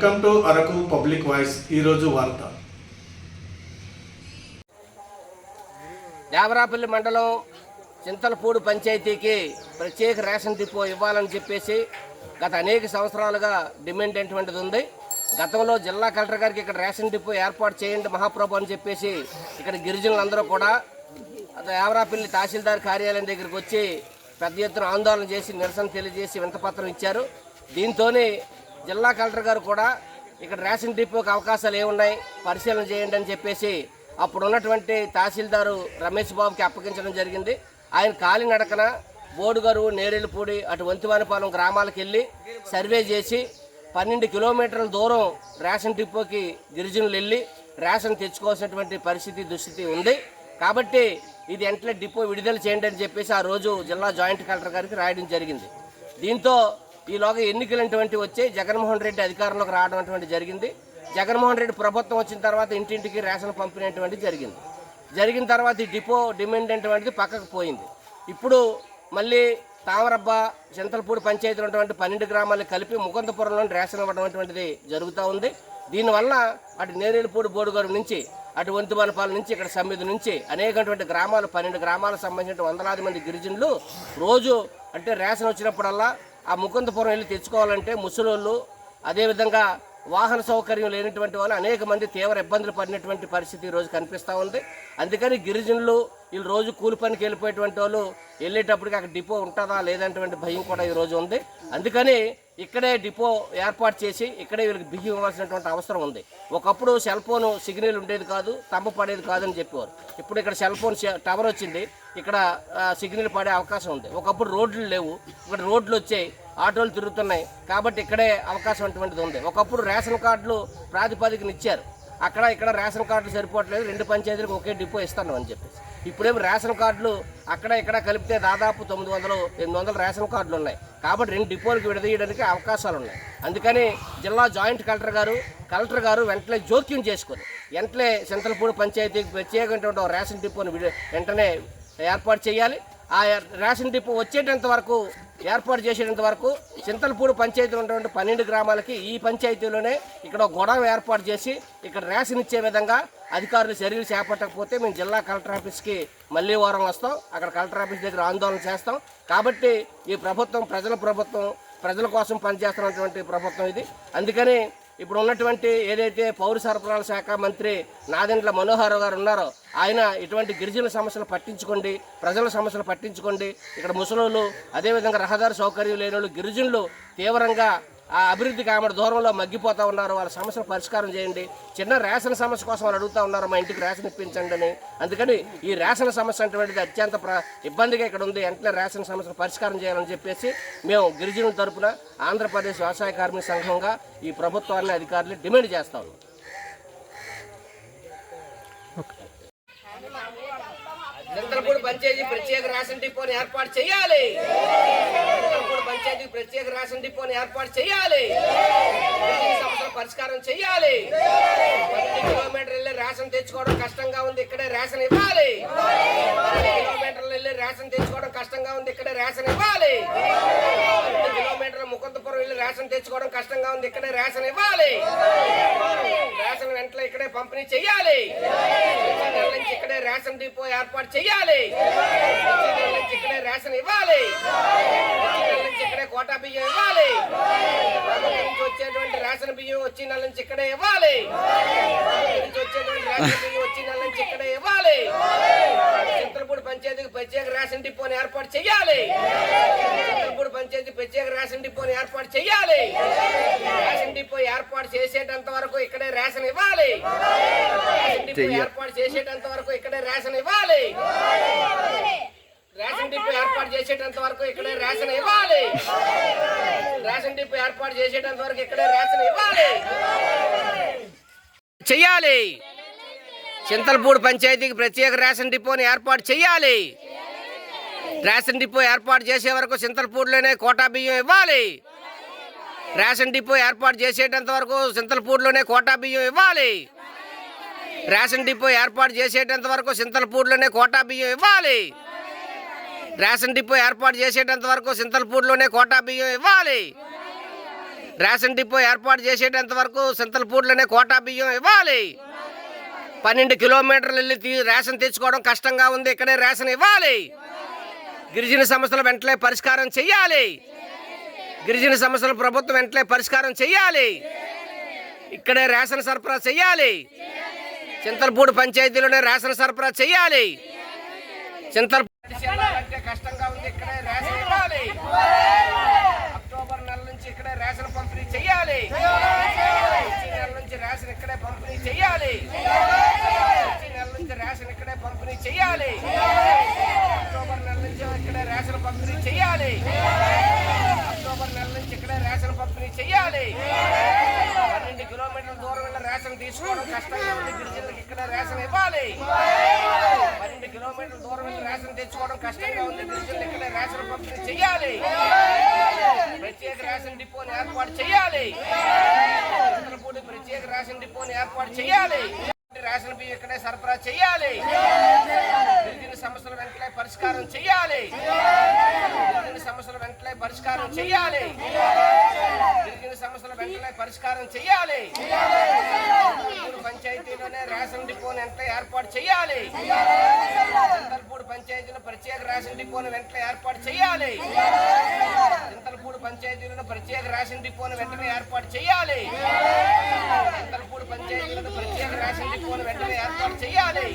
Welcome to Araku public voice ఈరోజు వార్త. దేవరాపల్లి మండలం చింతలపూడి పంచాయతీకి ప్రత్యేక రేషన్ డిపో ఇవ్వాలని చెప్పేసి గత అనేక సంవత్సరాలుగా డిమాండ్ అటువంటిది ఉంది. గతంలో జిల్లా కలెక్టర్ గారికి ఇక్కడ రేషన్ డిపో ఏర్పాటు చేయండి మహాప్రభు అని చెప్పేసి ఇక్కడ గిరిజనులందరూ కూడా యావరాపల్లి తహసీల్దార్ కార్యాలయం దగ్గరికి వచ్చి పెద్ద ఎత్తున ఆందోళన చేసి నిరసన తెలియజేసి వింతపత్రం ఇచ్చారు. దీంతోనే జిల్లా కలెక్టర్ గారు కూడా ఇక్కడ రేషన్ డిపోకి అవకాశాలు ఏమున్నాయి? పరిశీలన చేయండి అని చెప్పేసి అప్పుడు ఉన్నటువంటి తహసీల్దారు రమేష్ బాబుకి అప్పగించడం జరిగింది. ఆయన కాలినడకన బోడుగరు నేరేళ్ళపూడి అటు వంతివానిపాలెం గ్రామాలకు వెళ్ళి సర్వే చేసి పన్నెండు కిలోమీటర్ల దూరం రేషన్ డిపోకి గిరిజనులు వెళ్ళి రేషన్ తెచ్చుకోవాల్సినటువంటి పరిస్థితి దుస్థితి ఉంది. కాబట్టి ఇది వెంటనే డిపో విడుదల చేయండి అని చెప్పేసి ఆ రోజు జిల్లా జాయింట్ కలెక్టర్ గారికి రాయడం జరిగింది. దీంతో ఈలోగా ఎన్నికలంటువంటి వచ్చి జగన్మోహన్ రెడ్డి అధికారంలోకి రావడం అటువంటి జరిగింది. జగన్మోహన్ రెడ్డి ప్రభుత్వం వచ్చిన తర్వాత ఇంటింటికి రేషన్ పంపిణీ జరిగింది. జరిగిన తర్వాత ఈ డిపో డిమాండ్ అటువంటిది పక్కకు పోయింది. ఇప్పుడు మళ్ళీ తామరబ్బ చింతలపూడి పంచాయతీలో ఉన్నటువంటి పన్నెండు గ్రామాలు కలిపి ముకుందపురంలోని రేషన్ ఇవ్వడం అటువంటిది జరుగుతూ ఉంది. దీనివల్ల అటు నేరేడుపూడి బోడుగారు నుంచి అటు వంతుమనపాల నుంచి ఇక్కడ సమ్మిది నుంచి అనేకటువంటి గ్రామాలు పన్నెండు గ్రామాలకు సంబంధించిన వందలాది మంది గిరిజనులు రోజు అంటే రేషన్ వచ్చినప్పుడల్లా ఆ ముకుందపురం వెళ్ళి తెచ్చుకోవాలంటే ముసలోళ్ళు అదేవిధంగా వాహన సౌకర్యం లేనటువంటి వాళ్ళు అనేక మంది తీవ్ర ఇబ్బందులు పడినటువంటి పరిస్థితి ఈరోజు రోజు కనిపిస్తూ ఉంది. అందుకని గిరిజనులు వీళ్ళు రోజు కూలి పనికి వెళ్ళిపోయేటువంటి వాళ్ళు వెళ్ళేటప్పటికి అక్కడ డిపో ఉంటుందా లేదంటువంటి భయం కూడా ఈ రోజు ఉంది. అందుకని ఇక్కడే డిపో ఏర్పాటు చేసి ఇక్కడే వీళ్ళకి బియ్యం ఇవ్వాల్సినటువంటి అవసరం ఉంది. ఒకప్పుడు సెల్ ఫోన్ సిగ్నల్ ఉండేది కాదు తంబ పడేది కాదని చెప్పేవారు. ఇప్పుడు ఇక్కడ సెల్ ఫోన్ టవర్ వచ్చింది ఇక్కడ సిగ్నల్ పడే అవకాశం ఉంది. ఒకప్పుడు రోడ్లు లేవు ఇక్కడ రోడ్లు వచ్చాయి ఆటోలు తిరుగుతున్నాయి కాబట్టి ఇక్కడే అవకాశం అటువంటిది ఉంది. ఒకప్పుడు రేషన్ కార్డులు ప్రాతిపదికన ఇచ్చారు. అక్కడ ఇక్కడ రేషన్ కార్డులు సరిపోవట్లేదు రెండు పంచాయతీలకు ఒకే డిపో ఇస్తాను అని చెప్పేసి. ఇప్పుడేమో రేషన్ కార్డులు అక్కడ ఇక్కడ కలిపితే దాదాపు తొమ్మిది వందలు ఎనిమిది వందల రేషన్ కార్డులు ఉన్నాయి. కాబట్టి రెండు డిపోలకు విడదీయడానికి అవకాశాలు ఉన్నాయి. అందుకని జిల్లా జాయింట్ కలెక్టర్ గారు కలెక్టర్ గారు వెంటనే జోక్యం చేసుకుని వెంటనే చింతలపూడి పంచాయతీకి ప్రత్యేకమైనటువంటి రేషన్ డిపోను వెంటనే ఏర్పాటు చేయాలి. ఆ రేషన్ డిపో వచ్చేటంత వరకు ఏర్పాటు చేసేటంత వరకు చింతలపూడి పంచాయతీలో ఉన్నటువంటి పన్నెండు గ్రామాలకి ఈ పంచాయతీలోనే ఇక్కడ గొడవ ఏర్పాటు చేసి ఇక్కడ రేషన్ ఇచ్చే విధంగా అధికారులు చర్యలు చేపట్టకపోతే మేము జిల్లా కలెక్టర్ ఆఫీస్కి మళ్ళీ వారం వస్తాం. అక్కడ కలెక్టర్ ఆఫీస్ దగ్గర ఆందోళన చేస్తాం. కాబట్టి ఈ ప్రభుత్వం ప్రజల ప్రభుత్వం ప్రజల కోసం పనిచేస్తున్నటువంటి ప్రభుత్వం ఇది. అందుకని ఇప్పుడు ఉన్నటువంటి ఏదైతే పౌర సరఫరాల శాఖ మంత్రి నాదెండ్ల మనోహర్ గారు ఉన్నారో ఆయన ఇటువంటి గిరిజన సమస్యలు పట్టించుకోండి ప్రజల సమస్యలు పట్టించుకోండి. ఇక్కడ ముసలోళ్ళు అదేవిధంగా రహదారి సౌకర్యం లేని వాళ్ళు గిరిజనులు తీవ్రంగా ఆ అభివృద్ధి కామడ దూరంలో మగ్గిపోతూ ఉన్నారు. వాళ్ళ సమస్యలు పరిష్కారం చేయండి. చిన్న రేషన్ సమస్య కోసం వాళ్ళు అడుగుతూ ఉన్నారు మా ఇంటికి రేషన్ ఇప్పించండి అని. అందుకని ఈ రేషన్ సమస్య అటువంటిది అత్యంత ఇబ్బందిగా ఇక్కడ ఉంది. వెంటనే రేషన్ సమస్యను పరిష్కారం చేయాలని చెప్పేసి మేము గిరిజనుల తరపున ఆంధ్రప్రదేశ్ వ్యవసాయ కార్మిక సంఘంగా ఈ ప్రభుత్వాన్ని అధికారులు డిమాండ్ చేస్తాం. నిద్రపూడి పనిచేసి ప్రత్యేక రేషన్ డిపోని ఏర్పాటు చేయాలి. చంద్రపూడి పంచాయతీ ప్రత్యేక రేషన్ డిపోని ఏర్పాటు చేయాలి. ఈ సమస్యల పరిష్కారం చేయాలి. పన్నెండు కిలోమీటర్లు వెళ్ళి రేషన్ తెచ్చుకోవడం కష్టంగా ఉంది ఇక్కడే రేషన్ ఇవ్వాలి. పన్నెండు కిలోమీటర్లు వెళ్ళి రేషన్ తెచ్చుకోవడం కష్టంగా ఉంది ఇక్కడే రేషన్ ఇవ్వాలి. పన్నెండు కిలోమీటర్ల ముకుందపురం వెళ్ళి రేషన్ తెచ్చుకోవడం కష్టంగా ఉంది ఇక్కడే రేషన్ ఇవ్వాలి. రేషన్ వెంటనే ఇక్కడే పంపిణీ చేయాలి. నుంచి ఇక్కడే రేషన్ డిపో ఏర్పాటు చేయాలి. నుంచి ఇక్కడే రేషన్ ఇవ్వాలి. కోటా బియ్యం ఇవ్వాలి. నుంచి వచ్చేటువంటి రేషన్ బియ్యం వచ్చే నెల నుంచి ఇక్కడే ఇవ్వాలి. నుంచి వచ్చేటువంటి రేషన్ బియ్యం వచ్చే నెల నుంచి ఇక్కడే ఇవ్వాలి. చింతలపూడి పంచాయతీకి ప్రత్యేక రేషన్ డిపోని ఏర్పాటు చేయాలి చింతలపూడి పంచాయతీ ప్రత్యేక రేషన్ డిపోని ఏర్పాటు చేయాలి రేషన్ డిపో ఏర్పాటు చేసేటంత వరకు ఇక్కడే రేషన్ ఇవ్వాలి. రేషన్ డిపో ఏర్పాటు చేసేటంత వరకు ఇక్కడే రేషన్ ఇవ్వాలి. రేషన్ డిపో ఏర్పాటు చేసేటంత వరకు ఇక్కడే రేషన్ ఇవ్వాలి. రేషన్ డిపో ఏర్పాటు చేసేటంత వరకు ఇక్కడే రేషన్ ఇవ్వాలి. చెయ్యాలి. చింతలపూడి పంచాయతీకి ప్రత్యేక రేషన్ డిపోని ఏర్పాటు చేయాలి రేషన్ డిపో ఏర్పాటు చేసే వరకు చింతలపూడిలోనే కోటా బియ్యం ఇవ్వాలి. రేషన్ డిపో ఏర్పాటు చేసేటంత వరకు చింతలపూడిలోనే కోటా బియ్యం ఇవ్వాలి. రేషన్ డిపో ఏర్పాటు చేసేటంత వరకు చింతలపూడిలోనే కోటా బియ్యం ఇవ్వాలి. రేషన్ డిపో ఏర్పాటు చేసేటంత వరకు సింతల్పూడిలోనే కోటా బియ్యం ఇవ్వాలి. రేషన్ డిపో ఏర్పాటు చేసేటంత వరకు సింతలపూడిలోనే కోటా బియ్యం ఇవ్వాలి. పన్నెండు కిలోమీటర్లు వెళ్ళి రేషన్ తెచ్చుకోవడం కష్టంగా ఉంది ఇక్కడే రేషన్ ఇవ్వాలి. గిరిజన సమస్యలు వెంటనే పరిష్కారం చెయ్యాలి. గిరిజన సమస్యలు ప్రభుత్వం వెంటనే పరిష్కారం చెయ్యాలి. ఇక్కడే రేషన్ సరఫరా చెయ్యాలి. చింతలపూడి పంచాయతీలోనే రేషన్ సరఫరా చెయ్యాలి. చింతల కష్టంగా ఉంది ఇక్కడే రేషన్ ఇవ్వాలి. అక్టోబర్ నెల నుంచి ఇక్కడే రేషన్ పంపిణీ చెయ్యాలి. నెల నుంచి రేషన్ ఇక్కడే పంపిణీ చెయ్యాలి. నెల నుంచి రేషన్ ఇక్కడే పంపిణీ చెయ్యాలి. అక్టోబర్ నెల నుంచి ఇక్కడే రేషన్ పంపిణీ చెయ్యాలి. అక్టోబర్ నెల నుంచి ఇక్కడే రేషన్ పంపిణీ చెయ్యాలి. కిలోమీటర్ల దూరం వెళ్ళి రేషన్ తీసుకోవడం కష్టంగా ఉంది. గిరిజనులకు ఇక్కడ రేషన్ ఇవ్వాలి. పన్నెండు కిలోమీటర్ల దూరం వెళ్ళి రేషన్ తెచ్చుకోవడం కష్టంగా ఉంది. గిరిజనులు ఇక్కడ రేషన్ పంపిణీ చెయ్యాలి. ప్రత్యేక రేషన్ డిపోని ఏర్పాటు చేయాలి చంద్రపూడి ప్రత్యేక రేషన్ డిపోని ఏర్పాటు చేయాలి రేషన్ బియ్యం ఇక్కడే సరఫరా చేయాలి సమస్యల వెంటనే పరిష్కారం చేయాలి గిరిజన సమస్యలు వెంటనే పరిష్కారం చేయాలి గిరిజన సమస్యలు వెంటనే పరిష్కారం చేయాలి పంచాయతీలోనే రేషన్ డిపోను వెంటనే ఏర్పాటు చేయాలి చింతలపూడి పంచాయతీలో ప్రత్యేక రేషన్ డిపోను వెంటనే ఏర్పాటు చేయాలి చింతలపూడి పంచాయతీలను ప్రత్యేక రేషన్ డిపోను వెంటనే ఏర్పాటు చేయాలి చింతలపూడి పంచాయతీలను ప్రత్యేక రేషన్ డిపోను వెంటనే ఏర్పాటు చేయాలి